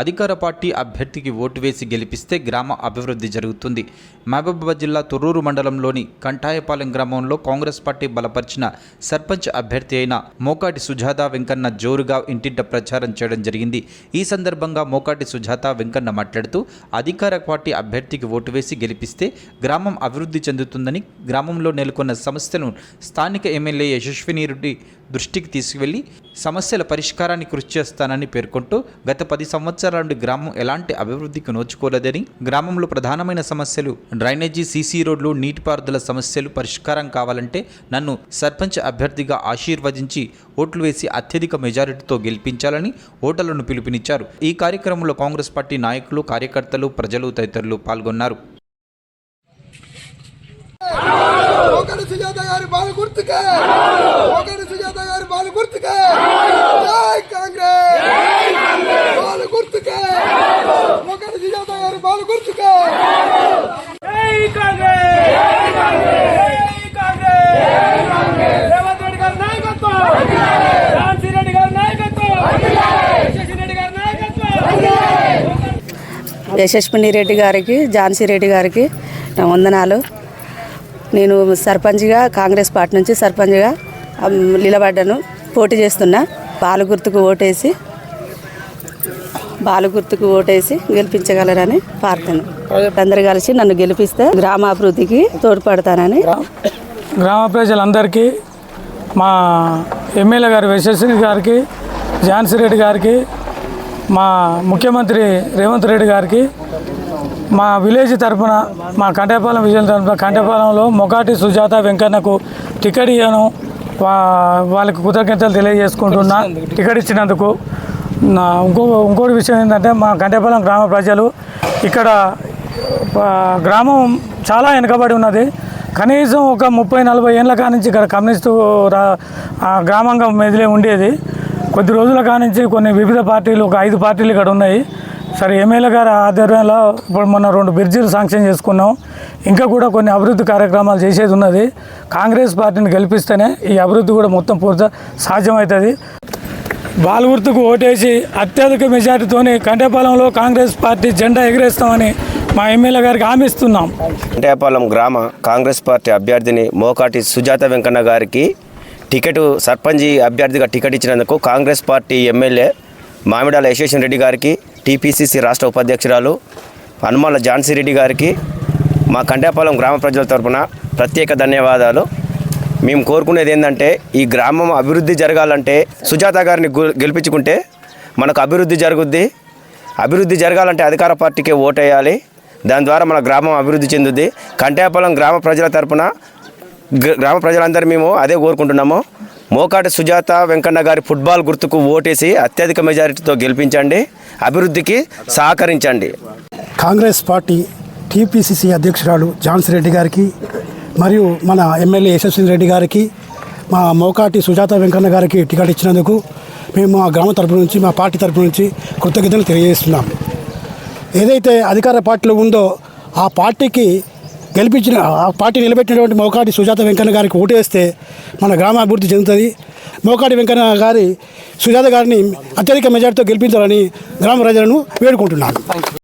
అధికార పార్టీ అభ్యర్థికి ఓటు వేసి గెలిపిస్తే గ్రామ అభివృద్ధి జరుగుతుంది. మహబూబాబాద్ జిల్లా తొర్రూరు మండలంలోని కంఠాయపాలెం గ్రామంలో కాంగ్రెస్ పార్టీ బలపరిచిన సర్పంచ్ అభ్యర్థి అయిన మోకాటి సుజాత వెంకన్న జోరుగా ఇంటింట ప్రచారం చేయడం జరిగింది. ఈ సందర్భంగా మోకాటి సుజాత వెంకన్న మాట్లాడుతూ అధికార పార్టీ అభ్యర్థికి ఓటు వేసి గెలిపిస్తే గ్రామం అభివృద్ధి చెందుతుందని గ్రామంలో నెలకొన్న సమస్యలను స్థానిక ఎమ్మెల్యే యశస్విని రెడ్డి దృష్టికి తీసుకువెళ్ళి సమస్యల పరిష్కారాన్ని కృషి చేస్తానని పేర్కొంటూ గత పది సంవత్సరాలు నుండి గ్రామం ఎలాంటి అభివృద్ధికి నోచుకోలేదని గ్రామంలో ప్రధానమైన సమస్యలు డ్రైనేజీ సీసీ రోడ్లు నీటిపారుదల సమస్యలు పరిష్కారం కావాలంటే నన్ను సర్పంచ్ అభ్యర్థిగా ఆశీర్వదించి ఓట్లు వేసి అత్యధిక మెజారిటీతో గెలిపించాలని ఓటర్లను పిలుపునిచ్చారు. ఈ కార్యక్రమంలో కాంగ్రెస్ పార్టీ నాయకులు కార్యకర్తలు ప్రజలు తదితరులు పాల్గొన్నారు. ఒకటి సుజాత గారి గుర్తుకే! ఒకటి గారి బాలు గుర్తుకే జై కాంగ్రెస్ బాలు గుర్తుకే ఒకటి సుజాత గారి బాలు గుర్తుకే జై కాంగ్రెస్ జై కాంగ్రెస్ జై కాంగ్రెస్ రేవంత్ రెడ్డి గారి నాయకత్వం ఝాన్సీ రెడ్డి గారి నాయకత్వం శశి రెడ్డి గారి నాయకత్వం యశస్విని రెడ్డి గారికి ఝాన్సీ రెడ్డి గారికి నా వందనాలు. నేను సర్పంచ్గా కాంగ్రెస్ పార్టీ నుంచి సర్పంచ్గా నిలబడ్డాను పోటీ చేస్తున్నా. బాలుగుర్తుకు ఓటేసి బాలుగుర్తుకు ఓటేసి గెలిపించగలరని ప్రార్థన. అందరు కలిసి నన్ను గెలిపిస్తే గ్రామాభివృద్ధికి తోడ్పడతానని. గ్రామ ప్రజలందరికీ మా ఎమ్మెల్యే గారు యశస్విని గారికి ఝాన్సీ రెడ్డి గారికి మా ముఖ్యమంత్రి రేవంత్ రెడ్డి గారికి మా విలేజ్ తరపున మా కంటేపాలెం విజయం తరఫున కంటేపాలెంలో మొకాటి సుజాత వెంకన్నకు టికెట్ ఇవ్వను వా వాళ్ళకి కృతజ్ఞతలు తెలియజేసుకుంటున్నా. టికెట్ ఇచ్చినందుకు. ఇంకో ఇంకోటి విషయం ఏంటంటే మా కంటేపాలెం గ్రామ ప్రజలు ఇక్కడ గ్రామం చాలా వెనుకబడి ఉన్నది. కనీసం ఒక ముప్పై నలభై ఏళ్ళ కానించి ఇక్కడ కమ్యూనిస్టు గ్రామంగా మెదిలే ఉండేది. కొద్ది రోజుల కానించి కొన్ని వివిధ పార్టీలు ఒక ఐదు పార్టీలు ఇక్కడ ఉన్నాయి. సరే ఎమ్మెల్యే గారి ఆధ్వర్యంలో ఇప్పుడు మొన్న రెండు బ్రిడ్జిలు శాంక్షన్ చేసుకున్నాం. ఇంకా కూడా కొన్ని అభివృద్ధి కార్యక్రమాలు చేసేది ఉన్నది. కాంగ్రెస్ పార్టీని గెలిపిస్తేనే ఈ అభివృద్ధి కూడా మొత్తం పూర్తి సాధ్యమవుతుంది. బాలగుర్తుకు ఓటేసి అత్యధిక మెజార్టీతోని కంటేపాలెంలో కాంగ్రెస్ పార్టీ జెండా ఎగరేస్తామని మా ఎమ్మెల్యే గారికి హామీస్తున్నాం ఇస్తున్నాం. గ్రామ కాంగ్రెస్ పార్టీ అభ్యర్థిని మోకాటి సుజాత వెంకన్న గారికి టికెట్ సర్పంచ్ అభ్యర్థిగా టికెట్ ఇచ్చినందుకు Congress party MLA Mamidala Yasheshan Reddy గారికి టీపీసీసీ రాష్ట్ర ఉపాధ్యక్షురాలు హనుమాల ఝాన్సీ రెడ్డి గారికి మా కంటేపాలెం గ్రామ ప్రజల తరపున ప్రత్యేక ధన్యవాదాలు. మేము కోరుకునేది ఏంటంటే ఈ గ్రామం అభివృద్ధి జరగాలంటే సుజాత గారిని గెలిపించుకుంటే మనకు అభివృద్ధి జరుగుద్ది. అభివృద్ధి జరగాలంటే అధికార పార్టీకే ఓటేయాలి. దాని ద్వారా మన గ్రామం అభివృద్ధి చెందుద్ది. కంటేపాలెం గ్రామ ప్రజల తరపున గ్రామ ప్రజలందరూ మేము అదే కోరుకుంటున్నాము. మోకాటి సుజాత వెంకన్న గారి ఫుట్బాల్ గుర్తుకు ఓటేసి అత్యధిక మెజారిటీతో గెలిపించండి. అభివృద్ధికి సహకరించండి. కాంగ్రెస్ పార్టీ టీపీసీసీ అధ్యక్షురాలు జాన్స్ రెడ్డి గారికి మరియు మన ఎమ్మెల్యే యశస్విని రెడ్డి గారికి మా మోకాటి సుజాత వెంకన్న గారికి టికెట్ ఇచ్చినందుకు మేము మా గ్రామ తరపు నుంచి మా పార్టీ తరపు నుంచి కృతజ్ఞతలు తెలియజేస్తున్నాం. ఏదైతే అధికార పార్టీలో ఉందో ఆ పార్టీకి గెలిపించిన ఆ పార్టీ నిలబెట్టినటువంటి మోకాటి సుజాత వెంకన్న గారికి ఓటు వేస్తే మన గ్రామ అభివృద్ధి చెందుతుంది. మోకాటి వెంకన్న గారి సుజాత గారిని అత్యధిక మెజార్టీతో గెలిపించాలని గ్రామ ప్రజలను వేడుకుంటున్నాను.